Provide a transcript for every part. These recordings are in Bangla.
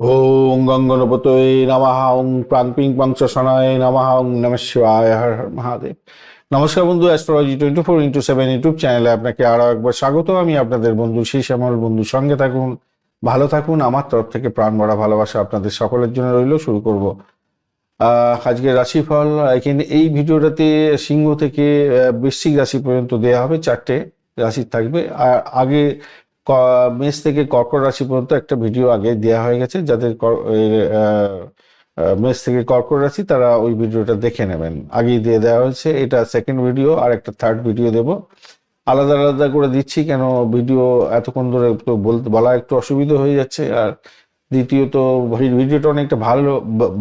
ওং গঙ্গনপতয়ে নমঃ ওং প্রাং পিং পাংচ সনায় নমঃ ওং নম শিবায়, হর হর মহাদেব। নমস্কার বন্ধু astrology twenty four into seven YouTube চ্যানেলে আপনাকে আরও একবার স্বাগত। আমি আপনাদের বন্ধু সেই শ্যামল বন্ধু সঙ্গে থাকুন, ভালো থাকুন। আমার তরফ থেকে প্রাণ ভরা ভালোবাসা আপনাদের সকলের জন্য রইল, শুরু করব। আজকে রাশিফল, এখানে এই ভিডিওটাতে সিংহ থেকে বৃশ্চিক রাশি পর্যন্ত দেওয়া হবে, চারটে রাশি থাকবে। আর আগে মেষ থেকে কর্কট রাশি পর্যন্ত একটা ভিডিও আগে দেওয়া হয়ে গেছে। যাদের মেষ থেকে কর্কট রাশি, তারা ওই ভিডিওটা দেখে নেবেন। আগেই দিয়ে দেওয়া হয়েছে। এটা সেকেন্ড ভিডিও আর একটা থার্ড ভিডিও দেব। আলাদা আলাদা করে দিচ্ছি কেন ভিডিও এতক্ষণ ধরে বলতে বলা একটু অসুবিধা হয়ে যাচ্ছে। আর দ্বিতীয়ত ভিডিওটা অনেকটা ভালো,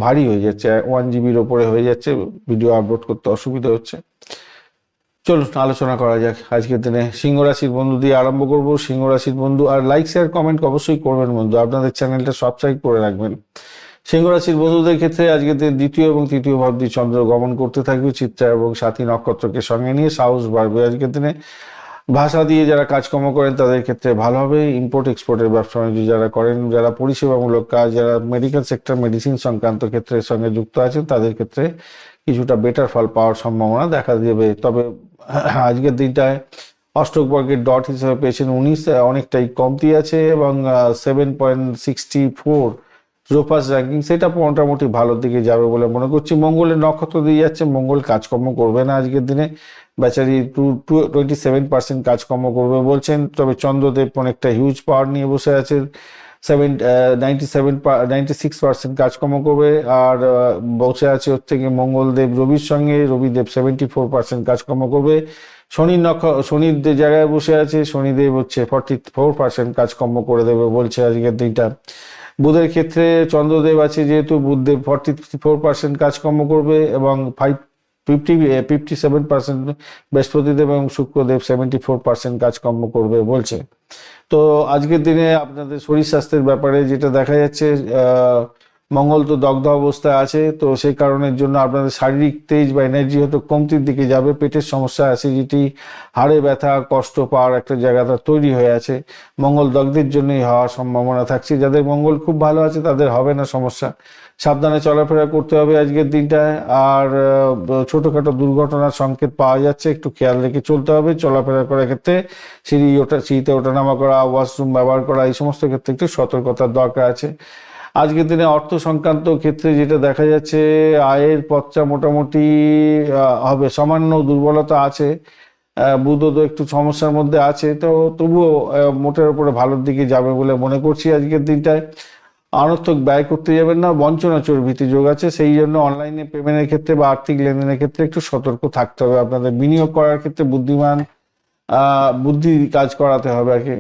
ভারী হয়ে যাচ্ছে। ওয়ান জিবির ওপরে হয়ে যাচ্ছে। ভিডিও আপলোড করতে অসুবিধা হচ্ছে। চলুন, আলোচনা করা যাক আজকের দিনে। সিংহ রাশির বন্ধু দিয়ে আরম্ভ করব। সিংহ রাশির বন্ধু আর লাইক শেয়ার কমেন্ট অবশ্যই করবেন বন্ধু। আপনাদের চ্যানেলটা সাবস্ক্রাইব করে রাখবেন। সিংহ রাশির বন্ধুদের ক্ষেত্রে আজকের দিন দ্বিতীয় এবং তৃতীয় ভাব দিয়ে চন্দ্র গমন করতে থাকবে। চিত্রা এবং সাথী নক্ষত্রকে সঙ্গে নিয়ে সাহস বাড়বে আজকের দিনে। ভাষা দিয়ে যারা কাজকর্ম করেন, তাদের ক্ষেত্রে ভালো হবে। ইম্পোর্ট এক্সপোর্টের ব্যবসা বাণিজ্য যারা করেন, যারা পরিষেবামূলক কাজ, যারা মেডিকেল সেক্টর মেডিসিন সংক্রান্ত ক্ষেত্রের সঙ্গে যুক্ত আছেন, তাদের ক্ষেত্রে কিছুটা বেটার ফল পাওয়ার সম্ভাবনা দেখা দেবে। তবে আজকের দিনটায় অষ্টক বর্গের ডট হিসেবে পেয়েছেন উনিশ অনেকটাই কমতি আছে এবং সেভেন পয়েন্ট সিক্সটি ফোর রোপাস র্যাঙ্কিং সেটা মোটামুটি ভালোর দিকে যাবে বলে মনে করছি। মঙ্গলের নক্ষত্র দিয়ে যাচ্ছে, মঙ্গল কাজকর্ম করবে না আজকের দিনে। বেচারি two two twenty seven percent কাজকর্ম করবে বলছেন, তবে চন্দ্রদেব অনেকটা হিউজ পাওয়ার নিয়ে বসে আছে seven ninety seven six percent কাজকর্ম করবে। আর বসে আছে ওর থেকে মঙ্গলদেব রবির সঙ্গে, রবিদেব সেভেন্টি ফোর পার্সেন্ট কাজকর্ম করবে। শনির নক্ষ শনির জায়গায় বসে আছে, শনিদেব হচ্ছে ফর্টি ফোর পার্সেন্ট কাজকর্ম করে দেবে বলছে আজকের দিনটা। বুধের ক্ষেত্রে চন্দ্রদেব আছে যেহেতু, বুধদেব ফর্টি ফোর পার্সেন্ট কাজকর্ম করবে এবং five fifty fifty seven percent বৃহস্পতিদেব এবং শুক্রদেব সেভেন্টি ফোর পার্সেন্ট কাজকর্ম করবে বলছে। তো আজকের দিনে আপনাদের শরীর স্বাস্থ্যের ব্যাপারে যেটা দেখা যাচ্ছে মঙ্গল তো দগ্ধ অবস্থায় আছে, তো সেই কারণের জন্য আপনাদের শারীরিক তেজ বা এনার্জি হয়তো কমতির দিকে যাবে, পেটের সমস্যা অ্যাসিডিটি হাড়ে ব্যথা, কষ্ট পাওয়ার একটা জায়গাটা তৈরি হয়ে আছে। মঙ্গল দগ্ধের জন্যই হওয়ার সম্ভাবনা থাকছে। যাদের মঙ্গল খুব ভালো আছে, তাদের হবে না সমস্যা। সাবধানে চলাফেরা করতে হবে আজকের দিনটায়। আর ছোটখাটো দুর্ঘটনার সংকেত পাওয়া যাচ্ছে, একটু খেয়াল রেখে চলতে হবে, চলাফেরা করার ক্ষেত্রে সিঁড়ি ওঠা, সিঁড়িতে ওঠানামা করা, ওয়াশরুম ব্যবহার করা, এই সমস্ত ক্ষেত্রে একটু সতর্কতার দরকার আছে। আজকের দিনে অর্থ সংক্রান্ত ক্ষেত্রে যেটা দেখা যাচ্ছে, আয়ের পথটা মোটামুটি হবে সামান্য দুর্বলতা আছে। বুধও তো একটু সমস্যার মধ্যে আছে, তো তবুও মোটের উপরে ভালোর দিকে যাবে বলে মনে করছি আজকের দিনটায়। অনর্থক ব্যয় করতে যাবেন না, বঞ্চনা চর্বিতে যোগ আছে, সেই জন্য অনলাইনে পেমেন্টের ক্ষেত্রে বা আর্থিক লেনদেনের ক্ষেত্রে একটু সতর্ক থাকতে হবে। আপনাদের বিনিয়োগ করার ক্ষেত্রে বুদ্ধিমান বুদ্ধি কাজ করাতে হবে আর কি।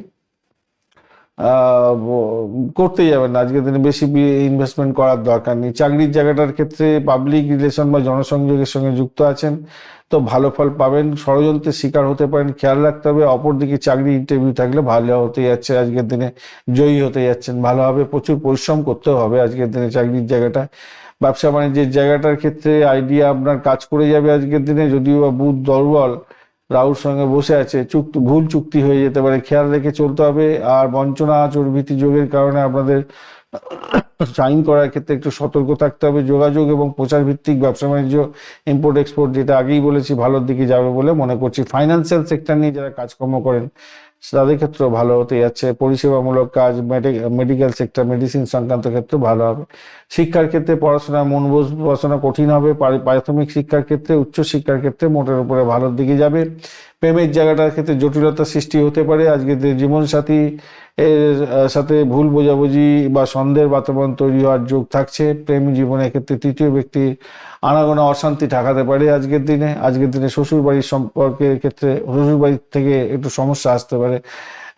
আহ, ব- করতে যাবেন না। আজকের দিনে বেশি ইনভেস্টমেন্ট করার দরকার নেই। চাকরির জায়গাটার ক্ষেত্রে পাবলিক রিলেশন বা জনসংযোগের সঙ্গে যুক্ত আছেন তো ভালো ফল পাবেন। ষড়যন্ত্রের শিকার হতে পারেন খেয়াল রাখতে হবে। অপরদিকে চাকরি ইন্টারভিউ থাকলে ভালো হতে যাচ্ছে। আজকের দিনে জয়ী হতে যাচ্ছেন। ভালোভাবে প্রচুর পরিশ্রম করতে হবে আজকের দিনে চাকরির জায়গাটা। ব্যবসা বাণিজ্যের জায়গাটার ক্ষেত্রে আইডিয়া আপনার কাজ করে যাবে আজকের দিনে যদিও বা বুধ দুর্বল রাহুর সঙ্গে বসে আছে, চুক্তি, ভুল চুক্তি হয়ে যেতে পারে, খেয়াল রেখে চলতে হবে। আর বঞ্চনা আচর ভীতি যোগের কারণে আপনাদের সাইন করার ক্ষেত্রে একটু সতর্ক থাকতে হবে। যোগাযোগ এবং প্রচার ভিত্তিক ব্যবসা বাণিজ্য ইম্পোর্ট এক্সপোর্ট যেটা আগেই বলেছি, ভালোর দিকে যাবে বলে মনে করছি। ফাইন্যান্সিয়াল সেক্টর নিয়ে যারা কাজকর্ম করেন তাদের ক্ষেত্রেও ভালো হতে যাচ্ছে। পরিষেবামূলক কাজ মেডিকেল সেক্টর মেডিসিন সংক্রান্ত ক্ষেত্রে ভালো হবে। শিক্ষার ক্ষেত্রে পড়াশোনা মন পড়াশোনা কঠিন হবে। প্রাথমিক শিক্ষার ক্ষেত্রে, উচ্চ শিক্ষার ক্ষেত্রে মোটের উপরে ভালোর দিকে যাবে। প্রেমের জায়গাটার ক্ষেত্রে জটিলতা সৃষ্টি হতে পারে। আজকে জীবনসাথী এর সাথে ভুল বোঝাবুঝি বা সন্দেহের বাতাবরণ তৈরি হওয়ার যোগ থাকছে। প্রেম জীবনের ক্ষেত্রে তৃতীয় ব্যক্তি আনাগোনা অশান্তি ঠাকাতে পারে আজকের দিনে। আজকের দিনে শ্বশুর বাড়ির সম্পর্কের ক্ষেত্রে শ্বশুর বাড়ির থেকে একটু সমস্যা আসতে পারে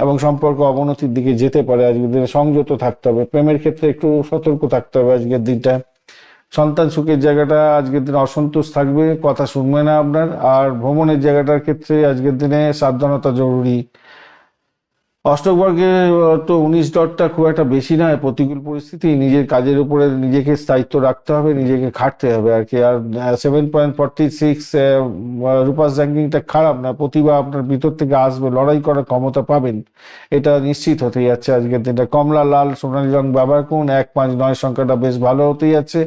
এবং সম্পর্ক অবনতির দিকে যেতে পারে। আজকের দিনে সংযত থাকতে হবে। প্রেমের ক্ষেত্রে একটু সতর্ক থাকতে হবে আজকের দিনটা। সন্তান সুখের জায়গাটা আজকের দিনে অসন্তোষ থাকবে, কথা শুনবে না আপনার। আর ভ্রমণের জায়গাটার ক্ষেত্রে আজকের দিনে সাবধানতা জরুরি। অষ্টকবর্গের তো উনিশ ডটটা খুব একটা বেশি নয়, প্রতিকূল পরিস্থিতি, নিজের কাজের উপরে নিজেকে স্থায়িত্ব রাখতে হবে, নিজেকে খাটতে হবে আর কি। আর সেভেন পয়েন্ট ফর্টি সিক্স রূপাস র্যাঙ্কিংটা খারাপ না, প্রতিভা আপনার ভিতর থেকে আসবে, লড়াই করার ক্ষমতা পাবেন। এটা নিশ্চিত হতে যাচ্ছে আজকের দিনটা। কমলা, লাল, সোনালী রং ব্যবহার করুন, এক পাঁচ নয় সংখ্যাটা বেশ ভালো হতে যাচ্ছে।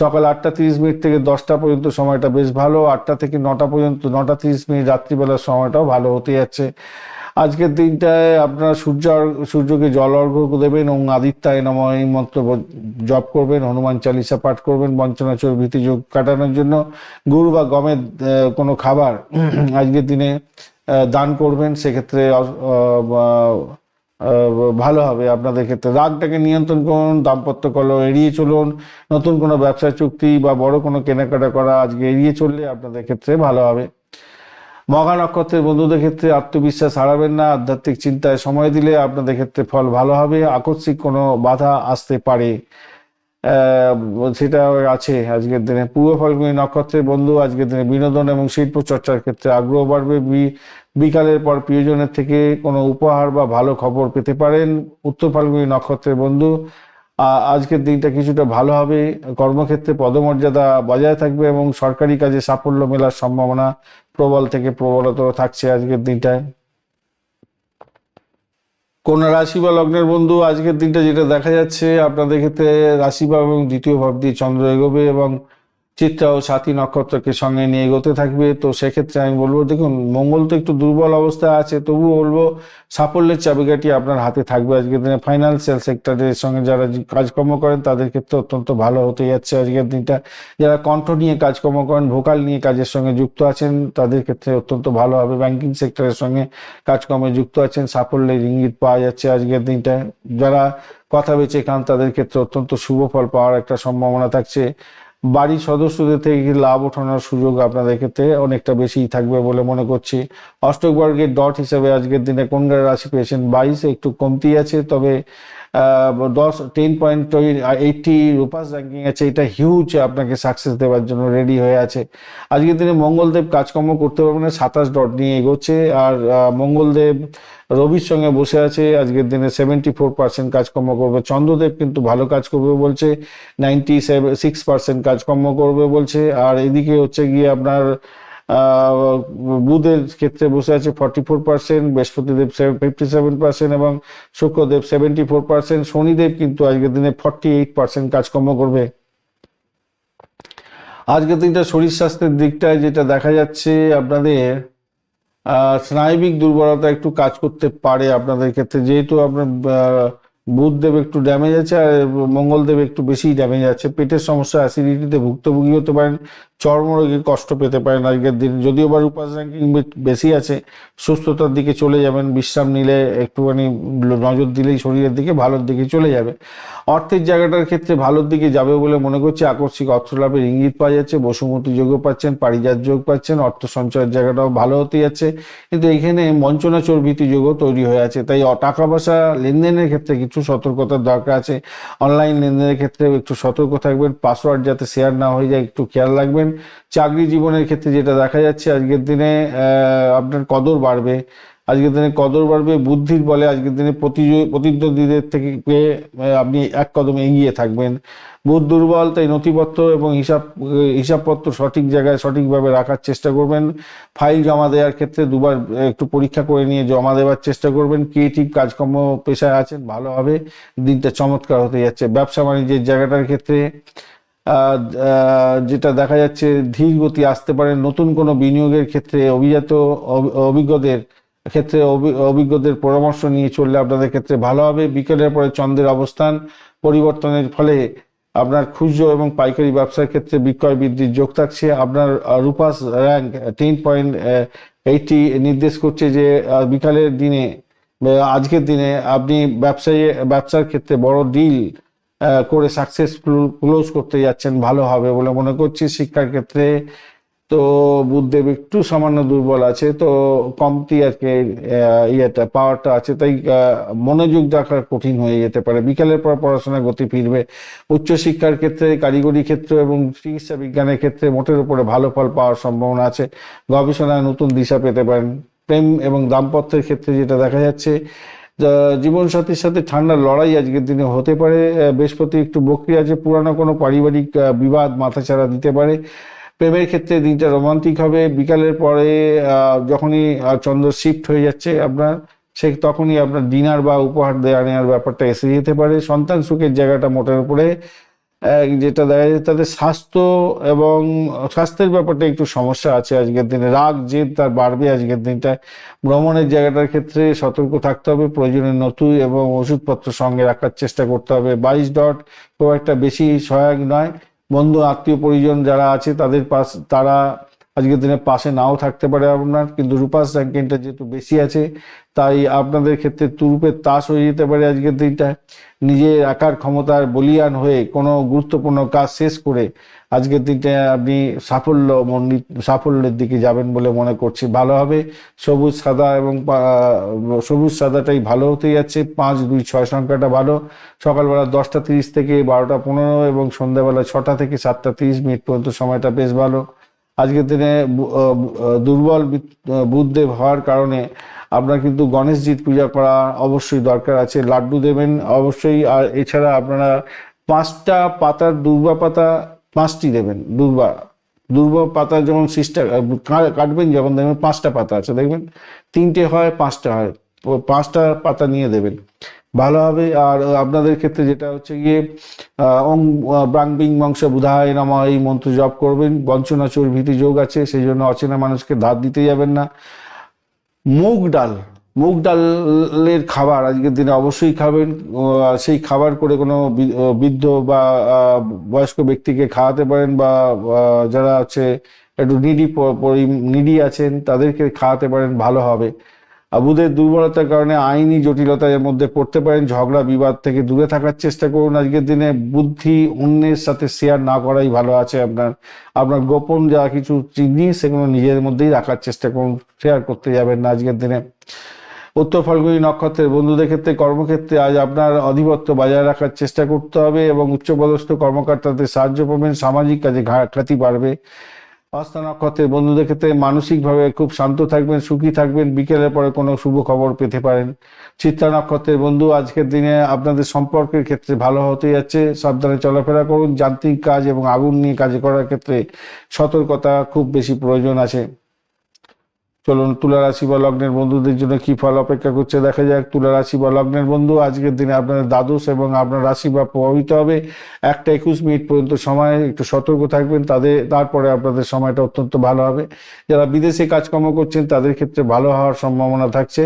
সকাল আটটা তিরিশ মিনিট থেকে দশটা পর্যন্ত সময়টা বেশ ভালো, আটটা থেকে নটা পর্যন্ত, নটা তিরিশ মিনিট রাত্রিবেলার সময়টাও ভালো হতে যাচ্ছে। আজকের দিনটায় আপনারা সূর্য সূর্যকে জল অর্ঘ্য দেবেন এবং আদিত্যায় নম এই মন্ত্র জপ করবেন, হনুমান চালিসা পাঠ করবেন বঞ্চনাচর ভীতি যোগ কাটানোর জন্য। গুড় বা গমের কোনো খাবার আজকের দিনে দান করবেন, সেক্ষেত্রে ভালো হবে আপনাদের ক্ষেত্রে। রাগটাকে নিয়ন্ত্রণ করুন, দাম্পত্য কলহ এড়িয়ে চলুন, নতুন কোনো ব্যবসা চুক্তি বা বড় কোনো কেনাকাটা করা আজকে এড়িয়ে চললে আপনাদের ক্ষেত্রে ভালো হবে। মগা নক্ষত্রের বন্ধুদের ক্ষেত্রে আত্মবিশ্বাস হারাবেন না, আধ্যাত্মিক চিন্তায় সময় দিলে আপনাদের ক্ষেত্রে ফল ভালো হবে, আকস্মিক কোনো বাধা আসতে পারে। সেটা আছে আজকের দিনে। পূর্ব ফাল্গুনী নক্ষত্রের বন্ধু, আজকের দিনে বিনোদন এবং শিল্প চর্চার ক্ষেত্রে আগ্রহ বাড়বে। বিকালের পর প্রিয়জনের থেকে কোনো উপহার বা ভালো খবর পেতে পারেন। উত্তর ফাল্গুনী নক্ষত্রের বন্ধু আজকের দিনটা কিছুটা ভালো হবে। কর্মক্ষেত্রে পদমর্যাদা বজায় থাকবে এবং সরকারি কাজে সাফল্য মেলার সম্ভাবনা প্রবল থেকে প্রবলতর থাকছে আজকের দিনটায়। কোন রাশি বা লগ্নের বন্ধু, আজকের দিনটা যেটা দেখা যাচ্ছে, আপনাদের ক্ষেত্রে রাশি বা এবং দ্বিতীয় ভাব দিয়ে চন্দ্র এগোবে এবং চিত্রা ও সাথী নক্ষত্রকে সঙ্গে নিয়ে এগোতে থাকবে। তো সেক্ষেত্রে আমি বলব, দেখুন, মঙ্গল তো একটু দুর্বল অবস্থায় আছে, তবুও বলব, সাফল্যের চাবিকাঠি আপনার হাতে থাকবে আজকের দিনে। ফাইন্যান্সিয়াল সেক্টরের সঙ্গে যারা কাজকর্ম করেন, তাদের ক্ষেত্রে অত্যন্ত ভালো হতে যাচ্ছে আজকের দিনটা। যারা কণ্ঠ নিয়ে কাজকর্ম করেন, ভোকাল নিয়ে কাজের সঙ্গে যুক্ত আছেন, তাদের ক্ষেত্রে অত্যন্ত ভালো হবে। ব্যাংকিং সেক্টরের সঙ্গে কাজকর্মে যুক্ত আছেন, সাফল্যের ইঙ্গিত পাওয়া যাচ্ছে আজকের দিনটা। যারা কথা বেঁচে খান, তাদের ক্ষেত্রে অত্যন্ত শুভ ফল পাওয়ার একটা সম্ভাবনা থাকছে। বাড়ির সদস্যদের থেকে লাভ ওঠানোর সুযোগ আপনাদের ক্ষেত্রে অনেকটা বেশি থাকবে বলে মনে করছি। অষ্টক বর্গের ডট হিসাবে আজকের দিনে কোন রাশি পেয়েছেন? বাইশ একটু কমতি আছে, তবে দশ টেন পয়েন্ট এইটটি রূপাস র্যাঙ্কিং আছে, এটা হিউজ আপনাকে সাকসেস দেওয়ার জন্য রেডি হয়ে আছে। আজকের দিনে মঙ্গলদেব কাজকর্ম করতে পারবে না, সাতাশ ডট নিয়ে এগোচ্ছে। আর মঙ্গলদেব রবির সঙ্গে বসে আছে আজকের দিনে সেভেন্টি ফোর পার্সেন্ট কাজকর্ম করবে। চন্দ্রদেব কিন্তু ভালো কাজ করবে বলছে নাইনটি সিক্স পার্সেন্ট কাজকর্ম করবে বলছে। আর এদিকে হচ্ছে গিয়ে আপনার বুধের ক্ষেত্রে বসে আছে forty four percent Brihaspatidev fifty seven percent এবং Shukradev seventy four percent Shanidev কিন্তু আজকের দিনে ফর্টি এইট পার্সেন্ট কাজকর্ম করবে। আজকের দিনটা শরীর স্বাস্থ্যের দিকটায় যেটা দেখা যাচ্ছে আপনাদের স্নায়বিক দুর্বলতা একটু কাজ করতে পারে আপনাদের ক্ষেত্রে। যেহেতু আপনার বুধদেব একটু ড্যামেজ আছে আর মঙ্গলদেব একটু বেশি ড্যামেজ আছে। পেটের সমস্যা অ্যাসিডিটিতে ভুক্তভোগী হতে পারেন চর্মরোগের কষ্ট পেতে পারেন আজকের দিন। যদিও বা রূপাস র্যাঙ্কিং বেশি আছে, সুস্থতার দিকে চলে যাবেন, বিশ্রাম নিলে একটুখানি নজর দিলেই শরীরের দিকে, ভালোর দিকে চলে যাবে। অর্থের জায়গাটার ক্ষেত্রে ভালোর দিকে যাবে বলে মনে করছি। আকস্মিক অর্থ লাভের ইঙ্গিত পাওয়া যাচ্ছে, বসুমতী যোগও পাচ্ছেন, পারিজাত যোগ পাচ্ছেন, অর্থ সঞ্চয়ের জায়গাটাও ভালো হতে যাচ্ছে। কিন্তু এখানে বঞ্চনা চর্বিতি যোগও তৈরি হয়ে আছে। তাই টাকা পয়সা লেনদেনের ক্ষেত্রে কিছু সতর্কতার দরকার আছে। অনলাইন লেনদেনের ক্ষেত্রে একটু সতর্ক থাকবেন, পাসওয়ার্ড যাতে শেয়ার না হয়ে যায়, একটু খেয়াল রাখবেন। চাকরি জীবনের ক্ষেত্রে যেটা দেখা যাচ্ছে, আজকের দিনে আপনার কদর বাড়বে। আজকের দিনে কদর বাড়বে, বুদ্ধির বলে আজকের দিনে প্রতিদ্বন্দ্বীদের থেকে আপনি এক কদম এগিয়ে থাকবেন। বুধ দুর্বল, তাই নথিপত্র এবং হিসাব, হিসাবপত্র সঠিক জায়গায় সঠিকভাবে রাখার চেষ্টা করবেন। ফাইল জমা দেওয়ার ক্ষেত্রে দুবার একটু পরীক্ষা করে নিয়ে জমা দেওয়ার চেষ্টা করবেন। ক্রিয়েটিভ কাজকর্ম পেশায় আছেন, ভালো হবে। দিনটা চমৎকার হতে যাচ্ছে। ব্যবসা বাণিজ্যের জায়গাটার ক্ষেত্রে যেটা দেখা যাচ্ছে ধীর গতি আসতে পারে নতুন কোনো বিনিয়োগের ক্ষেত্রে, অভিজাত অভিজ্ঞদের ক্ষেত্রে, অভি- অভিজ্ঞদের পরামর্শ নিয়ে চললে আপনাদের ক্ষেত্রে ভালো হবে। বিকেলের পরে চন্দ্রের অবস্থান, পরিবর্তনের ফলে আপনার খুচরো এবং পাইকারি ব্যবসার ক্ষেত্রে বিক্রয় বৃদ্ধির যোগ থাকছে। আপনার রূপাস র্যাঙ্ক টেন পয়েন্ট এইটটি নির্দেশ করছে যে বিকালের দিনে আজকের দিনে আপনি ব্যবসায়ী, ব্যবসার ক্ষেত্রে বড় ডিল করে সাকসেসফুল ক্লোজ করতে যাচ্ছেন, ভালো হবে বলে মনে করছি। শিক্ষার ক্ষেত্রে তো বুদ্ধদেব একটু সামান্য দুর্বল আছে, তো কমতি আর কি ইয়েটা পাওয়ারটা আছে। তাই মনোযোগ রাখা কঠিন হয়ে যেতে পারে। বিকালের পর পড়াশোনার গতি ফিরবে। উচ্চশিক্ষার ক্ষেত্রে, কারিগরি ক্ষেত্র এবং চিকিৎসা বিজ্ঞানের ক্ষেত্রে মোটের উপরে ভালো ফল পাওয়ার সম্ভাবনা আছে। গবেষণায় নতুন দিশা পেতে পারেন। প্রেম এবং দাম্পত্যের ক্ষেত্রে যেটা দেখা যাচ্ছে জীবন সাথীর সাথে ঠান্ডা লড়াই আজকের দিনে হতে পারে। বৃহস্পতি একটু বক্রিয়া আছে, পুরানো কোনো পারিবারিক বিবাদ মাথাচাড়া দিতে পারে। প্রেমের ক্ষেত্রে দিনটা রোমান্টিক হবে। বিকালের পরে যখনই চন্দ্র শিফট হয়ে যাচ্ছে আপনার, সে তখনই আপনার ডিনার বা উপহার দেওয়া নেওয়ার ব্যাপারটা এসে যেতে পারে। সন্তান সুখের জায়গাটা মোটের উপরে যেটা দেখা যায় তাদের স্বাস্থ্য এবং স্বাস্থ্যের ব্যাপারটা একটু সমস্যা আছে আজকের দিনে। রাগ, জেদ তার বাড়বে আজকের দিনটা। ভ্রমণের জায়গাটার ক্ষেত্রে সতর্ক থাকতে হবে প্রয়োজনে নতুন এবং ওষুধপত্র সঙ্গে রাখার চেষ্টা করতে হবে। বাইশ ডট খুব একটা বেশি সহায়ক নয়। বন্ধু, আত্মীয়, পরিজন যারা আছে তাদের পাশ, তারা আজকের দিনে পাশে নাও থাকতে পারে আপনার, কিন্তু রূপাস র্যাঙ্কিংটা যেহেতু বেশি আছে, তাই আপনাদের ক্ষেত্রে তুরুপের তাস হয়ে যেতে পারে আজকের দিনটা। নিজের একার ক্ষমতার বলিয়ান হয়ে কোনো গুরুত্বপূর্ণ কাজ শেষ করে আজকের দিনটা আপনি সাফল্য মন্ডিত, সাফল্যের দিকে যাবেন বলে মনে করছি। ভালো হবে। সবুজ সাদা এবং সবুজ সাদাটাই ভালো হতে যাচ্ছে। পাঁচ, দুই, ছয় সংখ্যাটা ভালো। সকালবেলা দশটা তিরিশ থেকে বারোটা পনেরো এবং সন্ধ্যাবেলা ছটা থেকে সাতটা তিরিশ মিনিট পর্যন্ত সময়টা বেশ ভালো। আজকের দিনে দুর্বল বি- আহ, বুধদেব হওয়ার কারণে আপনার কিন্তু গণেশজির পূজা করা অবশ্যই দরকার আছে। লাড্ডু দেবেন অবশ্যই আর এছাড়া আপনারা পাঁচটা পাতার দুর্বা পাতা পাঁচটি দেবেন দুর্বা। দুর্বা পাতা যেমন সিস্টার কাটবেন যখন দেখবেন পাঁচটা পাতা আছে দেখবেন? তিনটে হয় পাঁচটা হয় পাঁচটা পাতা নিয়ে দেবেন। ভালো হবে। আর আপনাদের ক্ষেত্রে যেটা হচ্ছে গিয়ে আহ, ওং আহ, ব্রাং বিং বংশ বুধায় নামা এই মন্ত্র জপ করবেন। বঞ্চনা চোর ভীতি যোগ আছে সেই জন্য অচেনা মানুষকে ধার দিতে যাবেন না। মুগ ডাল মুগ ডালের খাবার আজকের দিনে অবশ্যই খাবেন। সেই খাবার করে কোনো বৃদ্ধ বা বয়স্ক ব্যক্তিকে খাওয়াতে পারেন বা যারা হচ্ছে একটু নিডি নিডি আছেন তাদেরকে খাওয়াতে পারেন ভালো হবে। আর বুধের দুর্বলতার কারণে আইনি জটিলতার মধ্যে পড়তে পারেন। ঝগড়া, বিবাদ থেকে দূরে থাকার চেষ্টা করুন। আজকের দিনে বুদ্ধি অন্যের সাথে শেয়ার না করাই ভালো আছে। আপনার আপনার গোপন যা কিছু জিনিস সেগুলো নিজের মধ্যেই রাখার চেষ্টা করুন। শেয়ার করতে যাবেন না আজকের দিনে। উত্তর ফাল্গুনী নক্ষত্রের বন্ধুদের ক্ষেত্রে কর্মক্ষেত্রে আজ আপনার আধিপত্য বজায় রাখার চেষ্টা করতে হবে এবং উচ্চপদস্থ কর্মকর্তাদের সাহায্য পাবেন। সামাজিক কাজে খ্যাতি বাড়বে। হস্ত নক্ষত্রের বন্ধুদের ক্ষেত্রে মানসিকভাবে খুব শান্ত থাকবেন, সুখী থাকবেন। বিকেলের পরে কোনো শুভ খবর পেতে পারেন। চিত্রা নক্ষত্রের বন্ধু, আজকের দিনে আপনাদের সম্পর্কের ক্ষেত্রে ভালো হতে যাচ্ছে। সাবধানে চলাফেরা করুন। যান্ত্রিক কাজ এবং আগুন নিয়ে কাজ করার ক্ষেত্রে সতর্কতা খুব বেশি প্রয়োজন আছে। চলুন তুলা রাশি বা লগ্নের বন্ধুদের জন্য কি ফল অপেক্ষা করছে? দেখা যাক, তুলা রাশি বা লগ্নের বন্ধু, আজকের দিনে আপনাদের দ্বাদশ এবং আপনার রাশি বা প্রভাবিত হবে। একটা একুশ মিনিট পর্যন্ত সময়, একটু সতর্ক থাকবেন, তাদের, তারপরে আপনাদের সময়টা অত্যন্ত ভালো হবে। যারা বিদেশে কাজকর্ম করছেন, তাদের ক্ষেত্রে ভালো হওয়ার সম্ভাবনা থাকছে।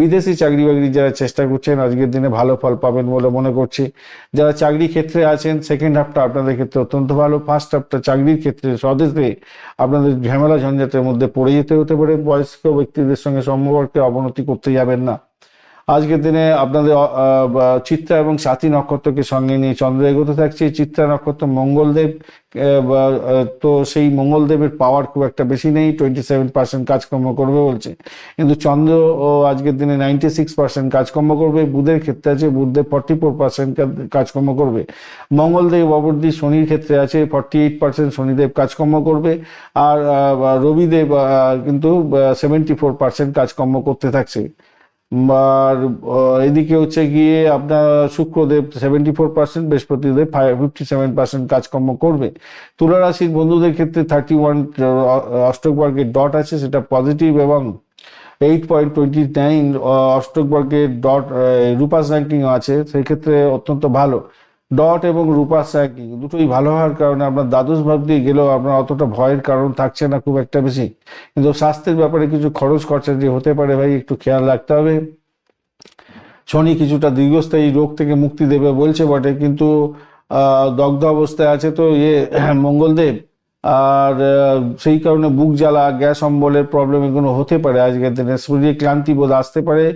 বিদেশি চাকরি বাকরি যারা চেষ্টা করছেন, আজকের দিনে ভালো ফল পাবেন বলে মনে করছি। যারা চাকরি ক্ষেত্রে আছেন সেকেন্ড হাফটা আপনাদের ক্ষেত্রে অত্যন্ত ভালো। ফার্স্ট হাফটা চাকরির ক্ষেত্রে স্বদেশে আপনাদের ঝামেলা ঝঞ্ঝাটের মধ্যে পড়ে যেতে হতে পারে। বয়স্ক ব্যক্তিদের সঙ্গে সম্পর্কে অবনতি করতে যাবেন না। আজকের দিনে আপনাদের চিত্রা এবং সাথী নক্ষত্রকে সঙ্গে নিয়ে চন্দ্র এগোতে থাকছে। চিত্রা নক্ষত্র মঙ্গলদেব তো সেই মঙ্গলদেবের পাওয়ার খুব একটা বেশি নেই টোয়েন্টি সেভেন পার্সেন্ট কাজকর্ম করবে বলছে। কিন্তু চন্দ্র আজকের দিনে নাইনটি সিক্স পার্সেন্ট কাজকর্ম করবে। বুধের ক্ষেত্রে আছে, বুধদেব ফর্টি ফোর পার্সেন্ট কাজকর্ম করবে। মঙ্গলদেব অবধি শনির ক্ষেত্রে আছে ফর্টি এইট পার্সেন্ট শনিদেব কাজকর্ম করবে। আর রবিদেব কিন্তু সেভেন্টি ফোর পার্সেন্ট কাজকর্ম করতে থাকছে। আর এদিকে হচ্ছে গিয়ে আপনার শুক্রদেব seventy four percent বৃহস্পতিদেব fifty seven percent কাজকর্ম করবে। তুলা রাশির বন্ধুদের ক্ষেত্রে থার্টি ওয়ান অষ্টক বর্গের ডট আছে, সেটা পজিটিভ এবং এইট পয়েন্ট টোয়েন্টি নাইন অষ্টক বর্গের ডট রূপাস র্যাঙ্কিং আছে, সেক্ষেত্রে অত্যন্ত ভালো। ডট এবং রূপাস র্যাঙ্কিং দুটোই ভালো হওয়ার কারণে আপনার দ্বাদশ ভাব দিয়ে গেলেও আপনার অতটা ভয়ের কারণ থাকছে না খুব একটা বেশি। কিন্তু স্বাস্থ্যের ব্যাপারে কিছু খরচ খরচা যে হতে পারে ভাই, একটু খেয়াল রাখতে হবে। শনি কিছুটা দীর্ঘস্থায়ী রোগ থেকে মুক্তি দেবে বলছে বটে, কিন্তু দগ্ধ অবস্থায় আছে তো ইয়ে মঙ্গলদেব। আর সেই কারণে বুক জ্বালা, গ্যাস অম্বলের প্রবলেম এগুলো হতে পারে। আজকের দিনে শরীরে ক্লান্তি বোধ আসতে পারে।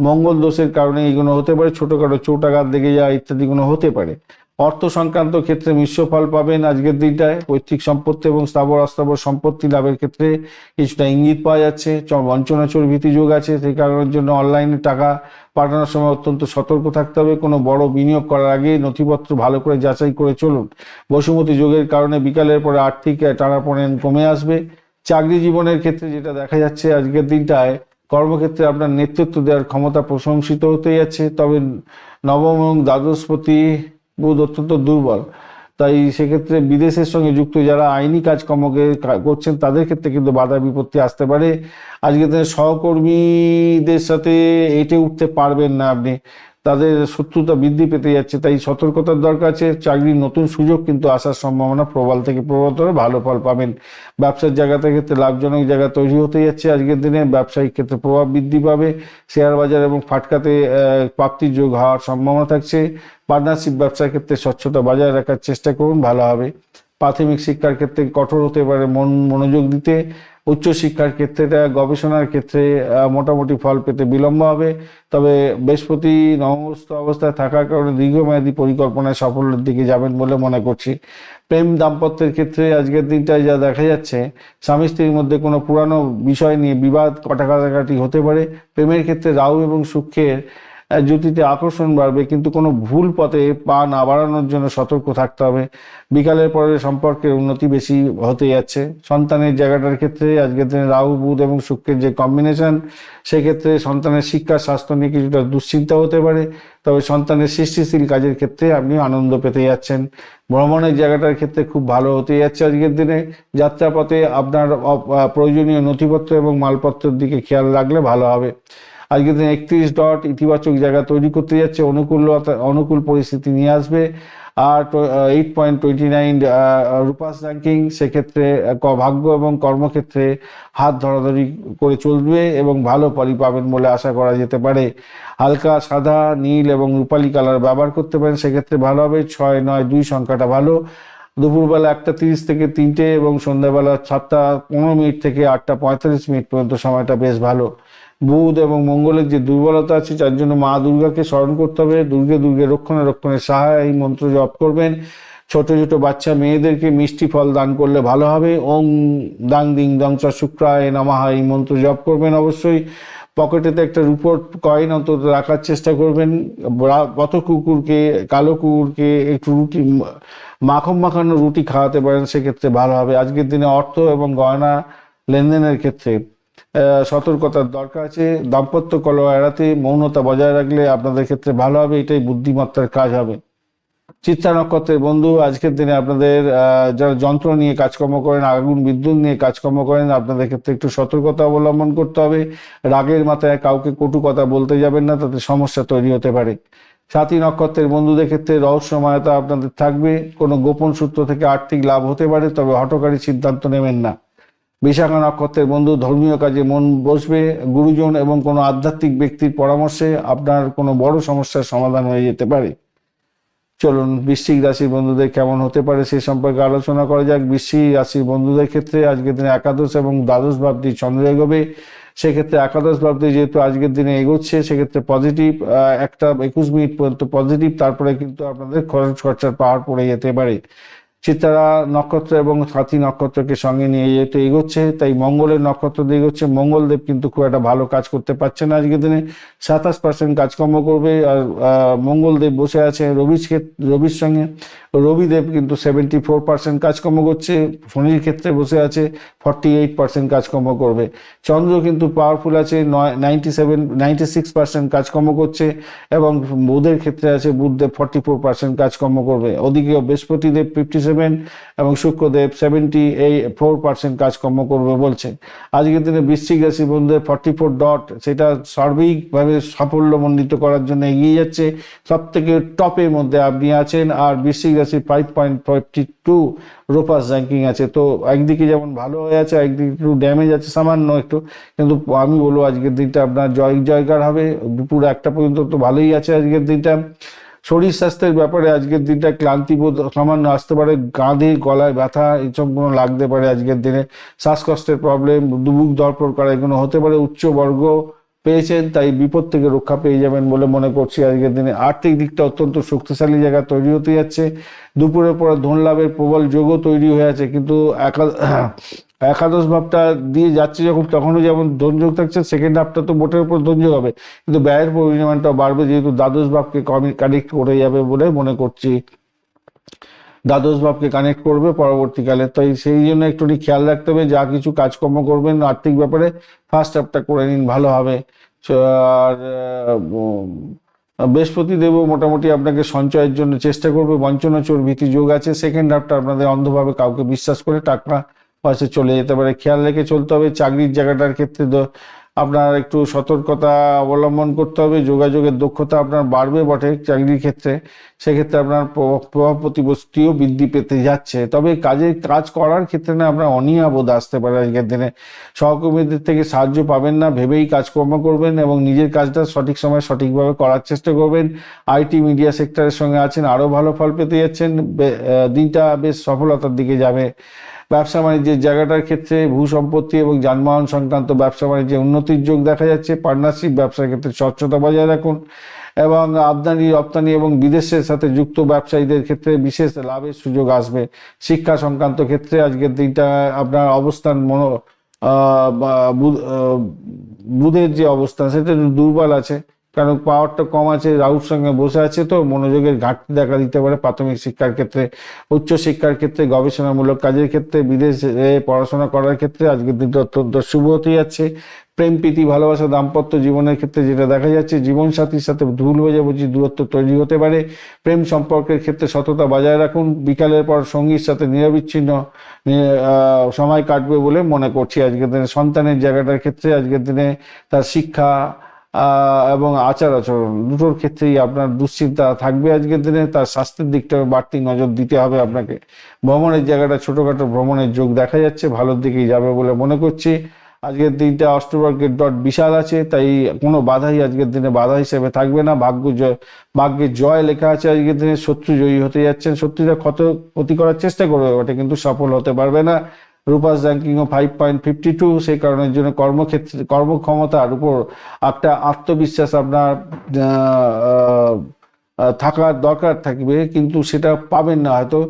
মঙ্গল দোষের কারণে এগুলো হতে পারে, ছোটখাটো চোটাঘাত লেগে যাওয়া ইত্যাদিগুলো হতে পারে। অর্থ সংক্রান্ত ক্ষেত্রে মিশ্র ফল পাবেন আজকের দিনটায়। পৈতৃক সম্পত্তি এবং স্থাবর অস্থাবর সম্পত্তি লাভের ক্ষেত্রে কিছুটা ইঙ্গিত পাওয়া যাচ্ছে। চ- বঞ্চনা চোর ভীতি যোগ আছে, সেই কারণের জন্য অনলাইনে টাকা পাঠানোর সময় অত্যন্ত সতর্ক থাকতে হবে। কোনো বড় বিনিয়োগ করার আগে নথিপত্র ভালো করে যাচাই করে চলুন। বসুমতী যোগের কারণে বিকালের পরে আর্থিক টানাপোড়েন কমে আসবে। চাকরি জীবনের ক্ষেত্রে যেটা দেখা যাচ্ছে আজকের দিনটায় কর্মক্ষেত্রে আপনার নেতৃত্ব দেওয়ার ক্ষমতা প্রশংসিত হতে যাচ্ছে, তবে নবম এবং দ্বাদশপতি বুধ অত্যন্ত দুর্বল। তাই সেক্ষেত্রে বিদেশের সঙ্গে যুক্ত যারা আইনি কাজকর্মকে করছেন, তাদের ক্ষেত্রে কিন্তু বাধা বিপত্তি আসতে পারে। আজকে সহকর্মীদের সাথে এটে উঠতে পারবেন না আপনি। তাদের শত্রুতা বৃদ্ধি পেতে যাচ্ছে, তাই সতর্কতার দরকার আছে। চাকরির নতুন সুযোগ কিন্তু আসার সম্ভাবনা প্রবল থেকে প্রবলতর। ভালো ফল পাবেন। ব্যবসার জায়গাতে ক্ষেত্রে লাভজনক জায়গা তৈরি হতে যাচ্ছে আজকের দিনে। ব্যবসায়িক ক্ষেত্রে প্রভাব বৃদ্ধি পাবে। শেয়ার বাজার এবং ফাটকাতে প্রাপ্তির যোগ হওয়ার সম্ভাবনা থাকছে। পার্টনারশিপ ব্যবসার ক্ষেত্রে স্বচ্ছতা বজায় রাখার চেষ্টা করুন, ভালো হবে। প্রাথমিক শিক্ষার ক্ষেত্রে কঠোর হতে পারে মন, মনোযোগ দিতে। উচ্চশিক্ষার ক্ষেত্রে গবেষণার ক্ষেত্রে মোটামুটি ফল পেতে বিলম্ব হবে। তবে বৃহস্পতি নবমস্ত অবস্থায় থাকার কারণে দীর্ঘমেয়াদী পরিকল্পনায় সাফল্যের দিকে যাবেন বলে মনে করছি। প্রেম দাম্পত্যের ক্ষেত্রে আজকের দিনটায় যা দেখা যাচ্ছে স্বামী স্ত্রীর মধ্যে কোনো পুরানো বিষয় নিয়ে বিবাদ কটাকাটাকাটি হতে পারে। প্রেমের ক্ষেত্রে রাহু এবং আহ, জ্যোতিতে আকর্ষণ বাড়বে, কিন্তু কোনো ভুল পথে পা না বাড়ানোর জন্য সতর্ক থাকতে হবে। বিকালের পরে সম্পর্কের উন্নতি বেশি হতে যাচ্ছে। সন্তানের জায়গাটার ক্ষেত্রে আজকের দিনে রাহু, বুধ এবং শুক্রের যে কম্বিনেশন সেক্ষেত্রে সন্তানের শিক্ষা, স্বাস্থ্য নিয়ে কিছুটা দুশ্চিন্তা হতে পারে। তবে সন্তানের সৃষ্টিশীল কাজের ক্ষেত্রে আপনি আনন্দ পেতে যাচ্ছেন। ভ্রমণের জায়গাটার ক্ষেত্রে খুব ভালো হতে যাচ্ছে আজকের দিনে। যাত্রাপথে আপনার প্রয়োজনীয় নথিপত্র এবং মালপত্রের দিকে খেয়াল রাখলে ভালো হবে। আজকের দিনে একত্রিশ ডট ইতিবাচক জায়গা তৈরি করতে যাচ্ছে অনুকূলতা অনুকূল পরিস্থিতি নিয়ে আসবে। আর এইট পয়েন্ট টোয়েন্টি নাইন রূপাস র্যাঙ্কিং সেক্ষেত্রে ভাগ্য এবং কর্মক্ষেত্রে হাত ধরাধরি করে চলবে এবং ভালো ফলই পাবেন বলে আশা করা যেতে পারে। হালকা সাদা, নীল এবং রূপালী কালার ব্যবহার করতে পারেন, সেক্ষেত্রে ভালো হবে। ছয়, নয়, দুই সংখ্যাটা ভালো। দুপুরবেলা একটা তিরিশ থেকে তিনটে এবং সন্ধ্যাবেলা সাতটা পনেরো মিনিট থেকে আটটা পঁয়তাল্লিশ মিনিট পর্যন্ত সময়টা বেশ ভালো। বুধ এবং মঙ্গলের যে দুর্বলতা আছে, যার জন্য মা দুর্গাকে স্মরণ করতে হবে। দুর্গে দুর্গে রক্ষণে রক্ষণে সাহায্য এই মন্ত্র জপ করবেন। ছোট ছোট বাচ্চা মেয়েদেরকে মিষ্টি ফল দান করলে ভালো হবে। ওং দাং দিং দং চ শুক্রায় নামাহা এই মন্ত্র জপ করবেন অবশ্যই। পকেটেতে একটা রুপোর কয়েন অন্তত রাখার চেষ্টা করবেন। পথ কুকুরকে, কালো কুকুরকে একটু রুটি, মাখন মাখানো রুটি খাওয়াতে পারেন, সেক্ষেত্রে ভালো হবে। আজকের দিনে অর্থ এবং গয়না লেনদেনের ক্ষেত্রে সতর্কতার দরকার আছে। দাম্পত্য কলহ এড়াতে মৌনতা বজায় রাখলে আপনাদের ক্ষেত্রে ভালো হবে, এটাই বুদ্ধিমত্তার কাজ হবে। চিত্রা নক্ষত্রের বন্ধু, আজকের দিনে আপনাদের যারা যন্ত্র নিয়ে কাজকর্ম করেন, আগুন বিদ্যুৎ নিয়ে কাজকর্ম করেন, আপনাদের ক্ষেত্রে একটু সতর্কতা অবলম্বন করতে হবে। রাগের মাথায় কাউকে কটু কথা বলতে যাবেন না, তাতে সমস্যা তৈরি হতে পারে। সাথী নক্ষত্রের বন্ধুদের ক্ষেত্রে রহস্যময়তা আপনাদের থাকবে। কোনো গোপন সূত্র থেকে আর্থিক লাভ হতে পারে, তবে হটকারী সিদ্ধান্ত নেবেন না। বিশাখা নক্ষত্রের বন্ধু, ধর্মীয় কাজে মন বসবে, গুরুজন এবং কোনো আধ্যাত্মিক ব্যক্তির পরামর্শে আপনার কোনো বড় সমস্যার সমাধান হয়ে যেতে পারে। চলুন, বৃশ্চিক রাশির বন্ধুদের কেমন হতে পারে সে সম্পর্কে আলোচনা করা যাক। বৃশ্চিক রাশির বন্ধুদের ক্ষেত্রে আজকের দিনে একাদশ এবং দ্বাদশ ভাবটি চন্দ্র এগোবে সেক্ষেত্রে একাদশ ভাবটি যেহেতু আজকের দিনে এগোচ্ছে, সেক্ষেত্রে পজিটিভ একটা একুশ মিনিট পর্যন্ত পজিটিভ তারপরে কিন্তু আপনাদের খরচ খরচার পাহাড় পড়ে যেতে পারে। চিত্রা নক্ষত্র এবং সাথী নক্ষত্রকে সঙ্গে নিয়ে যেহেতু এগোচ্ছে, তাই মঙ্গলের নক্ষত্র দিয়ে এগোচ্ছে। মঙ্গলদেব কিন্তু খুব একটা ভালো কাজ করতে পারছে না আজকের দিনে। সাতাশ পার্সেন্ট কাজকর্ম করবে আর মঙ্গলদেব বসে আছে রবির রবির সঙ্গে। রবিদেব কিন্তু সেভেন্টি ফোর পার্সেন্ট কাজকর্ম করছে, শনির ক্ষেত্রে বসে আছে ফর্টি এইট পার্সেন্ট কাজকর্ম করবে। চন্দ্র কিন্তু পাওয়ারফুল আছে, নয় ninety seven ninety six percent কাজকর্ম করছে, এবং বুধের ক্ষেত্রে আছে, বুধদেব ফর্টি ফোর পার্সেন্ট কাজকর্ম করবে। ওদিকে বৃহস্পতিদেব ফিফটি সেভেন এবং শুক্রদেব সেভেন্টি এই ফোর পার্সেন্ট কাজকর্ম করবে বলছে। আজকের দিনে বৃশ্চিক রাশি বন্ধুদের ফর্টি ফোর ডট সেটা সার্বিকভাবে সাফল্যমণ্ডিত করার জন্য এগিয়ে যাচ্ছে। সব থেকে টপের মধ্যে আপনি আছেন, আর বৃশ্চিক রাশি ফাইভ পয়েন্ট ফিফটি টু রোপাস র্যাঙ্কিং আছে। তো একদিকে যেমন ভালো হয়ে আছে, একদিকে একটু ড্যামেজ আছে, সামান্য একটু। কিন্তু আমি বলব আজকের দিনটা আপনার জয় জয়কার হবে। দুপুর একটা পর্যন্ত তো ভালোই আছে আজকের দিনটা। শরীর স্বাস্থ্যের ব্যাপারে আজকের দিনটা ক্লান্তিবোধ সামান্য আসতে পারে। কাঁধে গলায় ব্যথা এইসব কোনো লাগতে পারে আজকের দিনে। শ্বাসকষ্টের প্রবলেম দুবুক দরপর করা এগুলো হতে পারে। উচ্চ বর্গ পেয়েছেন, তাই বিপদ থেকে রক্ষা পেয়ে যাবেন বলে মনে করছি। আজকের দিনে আর্থিক দিকটা অত্যন্ত শক্তিশালী জায়গা তৈরি হতে যাচ্ছে। দুপুরের পর ধন লাভের প্রবল যোগও তৈরি হয়ে আছে, কিন্তু একা- একাদশ ভাবটা দিয়ে যাচ্ছে যখন, তখনও যেমন ধনযোগ থাকছে সেকেন্ড হাফটা তো মোটের উপর ধনযোগ হবে। কিন্তু ব্যয়ের পরিমাণটা বাড়বে, যেহেতু দ্বাদশ ভাবকে কানেক্ট করে যাবে বলে মনে করছি। দ্বাদশ ভাবকে কানেক্ট করবে পরবর্তীকালে। তাই সেই জন্য একটু খেয়াল রাখতে হবে, যা কিছু কাজকর্ম করবেন, আর্থিক ব্যাপারে ফার্স্ট হাফটা করে নিন, ভালো হবে। আর বৃহস্পতি দেবও মোটামুটি আপনাকে সঞ্চয়ের জন্য চেষ্টা করবে বঞ্চনা চোর ভীতি যোগ আছে সেকেন্ড হাফটা আপনাদের অন্ধভাবে কাউকে বিশ্বাস করে টাকা পয়সা চলে যেতে পারে। খেয়াল রেখে চলতে হবে, চাকরির জায়গাটার ক্ষেত্রে আপনার একটু সতর্কতা অবলম্বন করতে হবে, যোগাযোগের দক্ষতা আপনার বাড়বে বটে চাকরির ক্ষেত্রে, সেক্ষেত্রে আপনার প্র- প্রভাব প্রতিপত্তিও বৃদ্ধি পেতে যাচ্ছে। তবে কাজের কাজ করার ক্ষেত্রে না আপনার অনীহা বোধ আসতে পারে আজকের দিনে। সহকর্মীদের থেকে সাহায্য পাবেন না, ভেবেই কাজকর্ম করবেন এবং নিজের কাজটা সঠিক সময় সঠিকভাবে করার চেষ্টা করবেন। আইটি মিডিয়া সেক্টরের সঙ্গে আছেন, আরও ভালো ফল পেতে যাচ্ছেন দিনটা বেশ সফলতার দিকে যাবে। ব্যবসা বাণিজ্যের জায়গাটার ক্ষেত্রে ভূ সম্পত্তি এবং যানবাহন সংক্রান্ত ব্যবসা বাণিজ্যে উন্নতির যোগ দেখা যাচ্ছে। পার্টনারশিপ ব্যবসার ক্ষেত্রে স্বচ্ছতা বজায় রাখুন এবং আমদানি, রপ্তানি এবং বিদেশের সাথে যুক্ত ব্যবসায়ীদের ক্ষেত্রে বিশেষ লাভের সুযোগ আসবে। শিক্ষা সংক্রান্ত ক্ষেত্রে আজকের দিনটা আপনার অবস্থান মনো বুধের যে অবস্থান, সেটা দুর্বল আছে। কারণ পাওয়ারটা কম আছে, রাহুর সঙ্গে বসে আছে তো, মনোযোগের ঘাটতি দেখা দিতে পারে প্রাথমিক শিক্ষার ক্ষেত্রে। উচ্চ শিক্ষার ক্ষেত্রে, গবেষণামূলক কাজের ক্ষেত্রে, বিদেশে পড়াশোনা করার ক্ষেত্রে আজকের দিনটা অত্যন্ত শুভ হতে যাচ্ছে। প্রেম, প্রীতি, ভালোবাসা, দাম্পত্য জীবনের ক্ষেত্রে যেটা দেখা যাচ্ছে জীবন সাথীর সাথে ভুল বোঝাবুঝি, দূরত্ব তৈরি হতে পারে। প্রেম সম্পর্কের ক্ষেত্রে সততা বজায় রাখুন, বিকালের পর সঙ্গীর সাথে নিরবিচ্ছিন্ন সময় কাটবে বলে মনে করছি আজকের দিনে। সন্তানের জায়গাটার ক্ষেত্রে আজকের দিনে তার শিক্ষা এবং আচার আচরণ, দুটোর ক্ষেত্রেই আপনার দুশ্চিন্তা থাকবে আজকের দিনে, তার স্বাস্থ্যের দিকটা বাড়তি নজর দিতে হবে আপনাকে। ভ্রমণের জায়গাটা ছোটখাটো ভ্রমণের যোগ দেখা যাচ্ছে, ভালোর দিকেই যাবে বলে মনে করছি। আজকের দিনটা অষ্টবর্গের ডট বিশাল আছে, তাই কোনো বাধাই আজকের দিনে বাধা হিসেবে থাকবে না। ভাগ্য জয়, ভাগ্যের জয় লেখা আছে আজকের দিনে, শত্রু জয়ী হতে যাচ্ছেন। শত্রুরা ক্ষত ক্ষতি করার চেষ্টা করবে ওটা কিন্তু সফল হতে পারবে না। রূপাস র্যাঙ্কিংও ফাইভ পয়েন্ট ফিফটি টু সেই কারণের জন্য কর্মক্ষেত্রে, কর্মক্ষমতার উপর একটা আত্মবিশ্বাস আপনার থাকার দরকার থাকবে, কিন্তু সেটা পাবেন না। হয়তো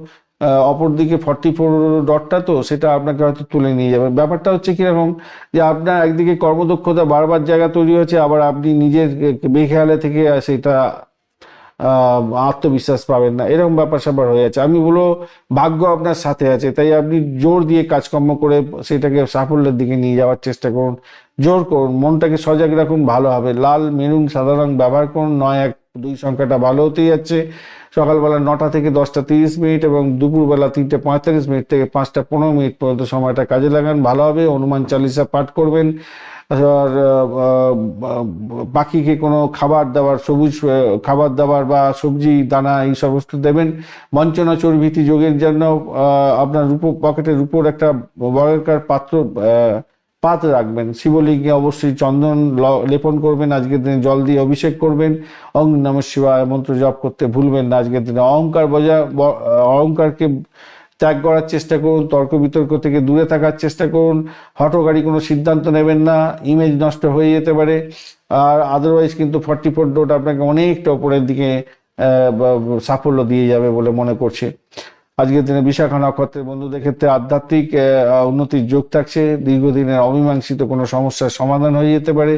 অপরদিকে ফর্টি ফোর ডটটা তো সেটা আপনাকে হয়তো তুলে নিয়ে যাবে। ব্যাপারটা হচ্ছে কীরকম, যে আপনার একদিকে কর্মদক্ষতা বারবার জায়গা তৈরি হচ্ছে আবার আপনি নিজের বেখেয়ালে থেকে সেটা আত্মবিশ্বাস পাবেন না। এরকম ব্যাপার স্যাপার হয়ে যাচ্ছে। আমি বলব, ভাগ্য আপনার সাথে আছে, তাই আপনি জোর দিয়ে কাজকর্ম করে সেটাকে সাফল্যের দিকে নিয়ে যাওয়ার চেষ্টা করুন। জোর করুন, মনটাকে সজাগ রাখুন, ভালো হবে। লাল, মেরুন, সাদা রং ব্যবহার করুন। নয়, এক, দুই, সংখ্যাটা ভালো হতেই যাচ্ছে। সকালবেলা নটা থেকে দশটা তিরিশ মিনিট এবং দুপুরবেলা তিনটে পঁয়তাল্লিশ মিনিট থেকে পাঁচটা পনেরো মিনিট পর্যন্ত সময়টা কাজে লাগান। ভালো হবে, হনুমান চালিসা পাঠ করবেন। আর পাখিকে কোনো খাবার দাবার, সবুজ খাবার দাবার বা সবজি, দানা এই সমস্ত দেবেন। মঞ্চনা চর্বিতি যোগের জন্য আপনার রূপো, পকেটের উপর একটা বর্গাকার পাত্র পাত রাখবেন। শিবলিঙ্গে অবশ্যই চন্দন লেপন করবেন, আজকের দিনে জল দিয়ে অভিষেক করবেন। অং নম শিবায়, মন্ত্র জপ করতে ভুলবেন না, আজকের দিনে অহংকার বজা অহংকারকে ত্যাগ করার চেষ্টা করুন, তর্ক বিতর্ক থেকে দূরে থাকার চেষ্টা করুন, হঠকারী কোনো সিদ্ধান্ত নেবেন না ইমেজ নষ্ট হয়ে যেতে পারে। আর আদারওয়াইজ কিন্তু ফর্টি ফোর ডোট আপনাকে অনেকটা ওপরের দিকে সাফল্য দিয়ে যাবে বলে মনে করছে। আজকের দিনে বিশাখা নক্ষত্রের বন্ধুদের ক্ষেত্রে আধ্যাত্মিক উন্নতির যোগ থাকছে। দীর্ঘদিনের অমীমাংসিত কোনো সমস্যার সমাধান হয়ে যেতে পারে।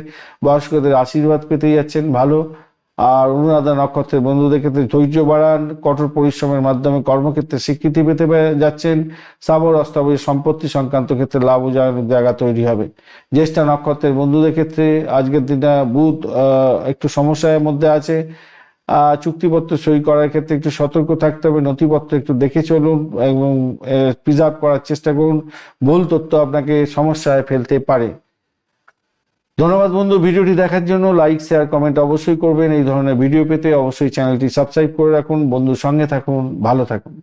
বয়স্কদের আশীর্বাদ পেতে যাচ্ছেন ভালো। আর অনুরাধা নক্ষত্রের বন্ধুদের ক্ষেত্রে ধৈর্য বাড়ান, কঠোর পরিশ্রমের মাধ্যমে কর্মক্ষেত্রে স্বীকৃতি পেতে যাচ্ছেন। স্থাবর অস্থাবর সম্পত্তি সংক্রান্ত ক্ষেত্রে লাভজনক জায়গা তৈরি হবে। জ্যেষ্ঠা নক্ষত্রের বন্ধুদের ক্ষেত্রে আজকের দিনটা বুধ একটু সমস্যার মধ্যে আছে। চুক্তিপত্র সই করার ক্ষেত্রে একটু সতর্ক থাকতে হবে, নথিপত্র একটু দেখে চলুন এবং প্রিজার্ভ করার চেষ্টা করুন। ভুল তথ্য আপনাকে সমস্যায় ফেলতে পারে। ধন্যবাদ বন্ধু, ভিডিওটি দেখার জন্য লাইক শেয়ার কমেন্ট অবশ্যই করবেন। এই ধরনের ভিডিও পেতে অবশ্যই চ্যানেলটি সাবস্ক্রাইব করে রাখুন। বন্ধুর সঙ্গে থাকুন, ভালো থাকুন।